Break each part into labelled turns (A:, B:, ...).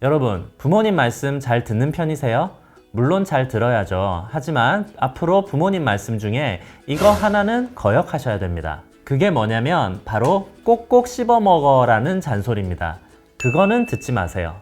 A: 여러분, 부모님 말씀 잘 듣는 편이세요? 물론 잘 들어야죠. 하지만 앞으로 부모님 말씀 중에 이거 하나는 거역하셔야 됩니다. 그게 뭐냐면 바로 꼭꼭 씹어 먹어라는 잔소리입니다. 그거는 듣지 마세요.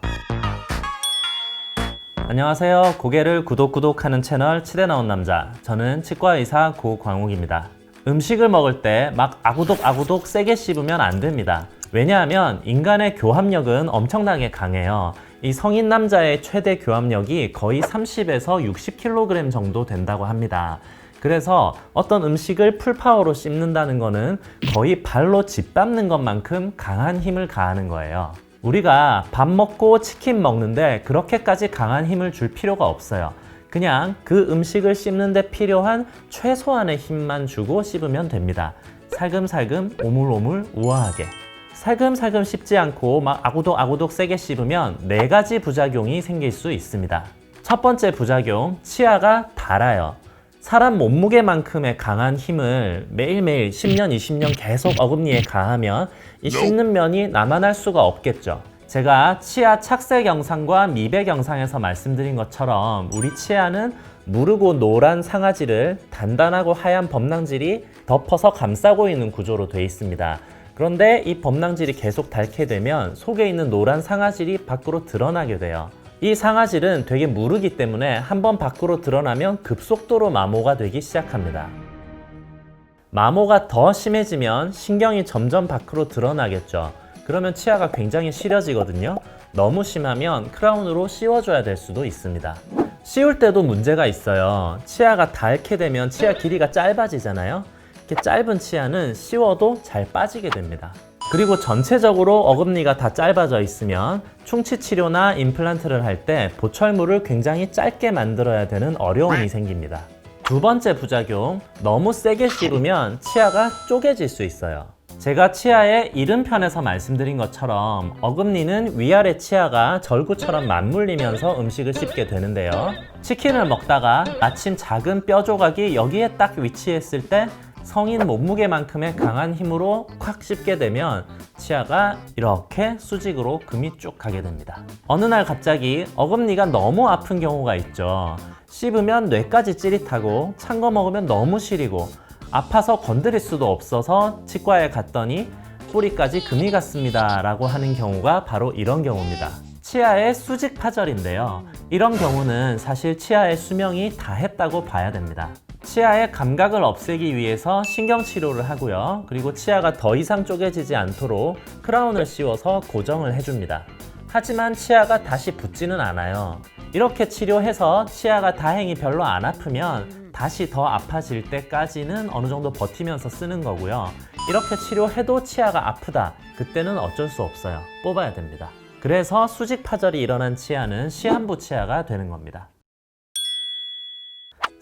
A: 안녕하세요. 고개를 구독구독 하는 채널 치대 나온 남자. 저는 치과의사 고광욱입니다. 음식을 먹을 때 막 아구독 아구독 세게 씹으면 안 됩니다. 왜냐하면 인간의 교합력은 엄청나게 강해요. 이 성인 남자의 최대 교합력이 거의 30에서 60kg 정도 된다고 합니다. 그래서 어떤 음식을 풀파워로 씹는다는 거는 거의 발로 짓밟는 것만큼 강한 힘을 가하는 거예요. 우리가 밥 먹고 치킨 먹는데 그렇게까지 강한 힘을 줄 필요가 없어요. 그냥 그 음식을 씹는데 필요한 최소한의 힘만 주고 씹으면 됩니다. 살금살금 오물오물 우아하게. 살금살금 씹지 않고 막 아구독 아구독 세게 씹으면 네 가지 부작용이 생길 수 있습니다. 첫 번째 부작용, 치아가 달아요. 사람 몸무게만큼의 강한 힘을 매일매일 10년, 20년 계속 어금니에 가하면 이 씹는 면이 남아날 수가 없겠죠. 제가 치아 착색 영상과 미백 영상에서 말씀드린 것처럼 우리 치아는 무르고 노란 상아지를 단단하고 하얀 범낭질이 덮어서 감싸고 있는 구조로 되어 있습니다. 그런데 이 범낭질이 계속 닳게 되면 속에 있는 노란 상아질이 밖으로 드러나게 돼요. 이 상아질은 되게 무르기 때문에 한번 밖으로 드러나면 급속도로 마모가 되기 시작합니다. 마모가 더 심해지면 신경이 점점 밖으로 드러나겠죠. 그러면 치아가 굉장히 시려지거든요. 너무 심하면 크라운으로 씌워줘야 될 수도 있습니다. 씌울 때도 문제가 있어요. 치아가 닳게 되면 치아 길이가 짧아지잖아요. 이렇게 짧은 치아는 씌워도 잘 빠지게 됩니다. 그리고 전체적으로 어금니가 다 짧아져 있으면 충치 치료나 임플란트를 할 때 보철물을 굉장히 짧게 만들어야 되는 어려움이 생깁니다. 두 번째 부작용, 너무 세게 씹으면 치아가 쪼개질 수 있어요. 제가 치아의 이른편에서 말씀드린 것처럼 어금니는 위아래 치아가 절구처럼 맞물리면서 음식을 씹게 되는데요. 치킨을 먹다가 마침 작은 뼈 조각이 여기에 딱 위치했을 때 성인 몸무게만큼의 강한 힘으로 콱 씹게 되면 치아가 이렇게 수직으로 금이 쭉 가게 됩니다. 어느 날 갑자기 어금니가 너무 아픈 경우가 있죠. 씹으면 뇌까지 찌릿하고 찬 거 먹으면 너무 시리고 아파서 건드릴 수도 없어서 치과에 갔더니 뿌리까지 금이 갔습니다 라고 하는 경우가 바로 이런 경우입니다. 치아의 수직 파절인데요. 이런 경우는 사실 치아의 수명이 다 했다고 봐야 됩니다. 치아의 감각을 없애기 위해서 신경 치료를 하고요. 그리고 치아가 더 이상 쪼개지지 않도록 크라운을 씌워서 고정을 해줍니다. 하지만 치아가 다시 붙지는 않아요. 이렇게 치료해서 치아가 다행히 별로 안 아프면 다시 더 아파질 때까지는 어느 정도 버티면서 쓰는 거고요. 이렇게 치료해도 치아가 아프다. 그때는 어쩔 수 없어요. 뽑아야 됩니다. 그래서 수직 파절이 일어난 치아는 시한부 치아가 되는 겁니다.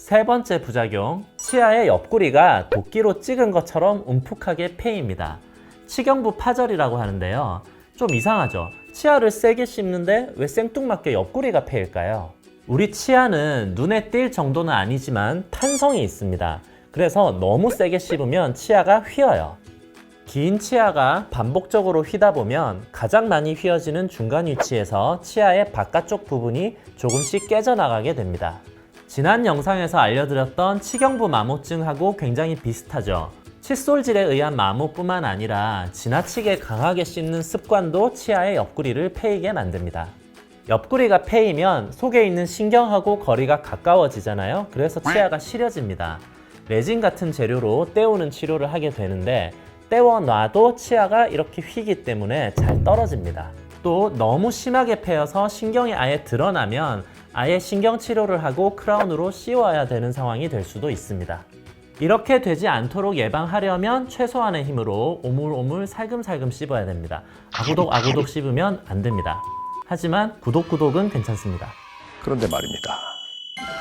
A: 세 번째 부작용, 치아의 옆구리가 도끼로 찍은 것처럼 움푹하게 패입니다. 치경부 파절이라고 하는데요. 좀 이상하죠? 치아를 세게 씹는데 왜 생뚱맞게 옆구리가 패일까요? 우리 치아는 눈에 띌 정도는 아니지만 탄성이 있습니다. 그래서 너무 세게 씹으면 치아가 휘어요. 긴 치아가 반복적으로 휘다 보면 가장 많이 휘어지는 중간 위치에서 치아의 바깥쪽 부분이 조금씩 깨져나가게 됩니다. 지난 영상에서 알려드렸던 치경부 마모증하고 굉장히 비슷하죠. 칫솔질에 의한 마모뿐만 아니라 지나치게 강하게 씹는 습관도 치아의 옆구리를 패이게 만듭니다. 옆구리가 패이면 속에 있는 신경하고 거리가 가까워지잖아요. 그래서 치아가 시려집니다. 레진 같은 재료로 때우는 치료를 하게 되는데 때워 놔도 치아가 이렇게 휘기 때문에 잘 떨어집니다. 또 너무 심하게 패여서 신경이 아예 드러나면 아예 신경 치료를 하고 크라운으로 씌워야 되는 상황이 될 수도 있습니다. 이렇게 되지 않도록 예방하려면 최소한의 힘으로 오물오물 살금살금 씹어야 됩니다. 아구독 아구독 씹으면 안 됩니다. 하지만 구독구독은 괜찮습니다.
B: 그런데 말입니다.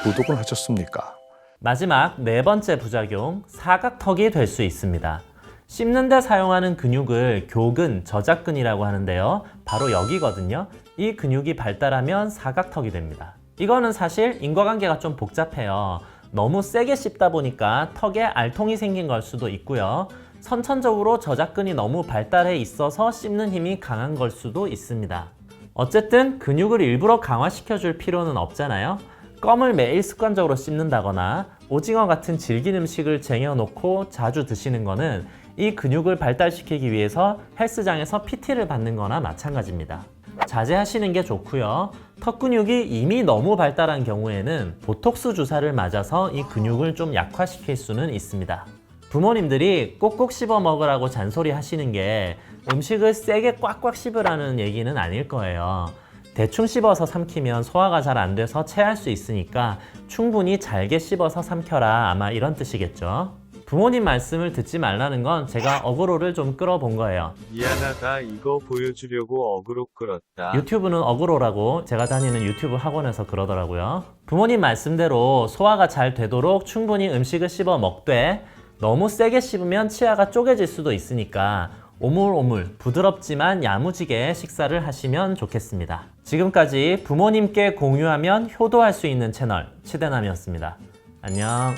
B: 구독은 하셨습니까?
A: 마지막 네 번째 부작용, 사각턱이 될 수 있습니다. 씹는데 사용하는 근육을 교근, 저작근이라고 하는데요. 바로 여기거든요. 이 근육이 발달하면 사각턱이 됩니다. 이거는 사실 인과관계가 좀 복잡해요. 너무 세게 씹다 보니까 턱에 알통이 생긴 걸 수도 있고요. 선천적으로 저작근이 너무 발달해 있어서 씹는 힘이 강한 걸 수도 있습니다. 어쨌든 근육을 일부러 강화시켜 줄 필요는 없잖아요. 껌을 매일 습관적으로 씹는다거나 오징어 같은 질긴 음식을 쟁여놓고 자주 드시는 거는 이 근육을 발달시키기 위해서 헬스장에서 PT를 받는 거나 마찬가지입니다. 자제하시는 게 좋고요. 턱 근육이 이미 너무 발달한 경우에는 보톡스 주사를 맞아서 이 근육을 좀 약화시킬 수는 있습니다. 부모님들이 꼭꼭 씹어 먹으라고 잔소리 하시는 게 음식을 세게 꽉꽉 씹으라는 얘기는 아닐 거예요. 대충 씹어서 삼키면 소화가 잘 안 돼서 체할 수 있으니까 충분히 잘게 씹어서 삼켜라 아마 이런 뜻이겠죠. 부모님 말씀을 듣지 말라는 건 제가 어그로를 좀 끌어본 거예요.
C: 미안하다 이거 보여주려고 어그로 끌었다.
A: 유튜브는 어그로라고 제가 다니는 유튜브 학원에서 그러더라고요. 부모님 말씀대로 소화가 잘 되도록 충분히 음식을 씹어 먹되 너무 세게 씹으면 치아가 쪼개질 수도 있으니까 오물오물 부드럽지만 야무지게 식사를 하시면 좋겠습니다. 지금까지 부모님께 공유하면 효도할 수 있는 채널 치대남이었습니다. 안녕.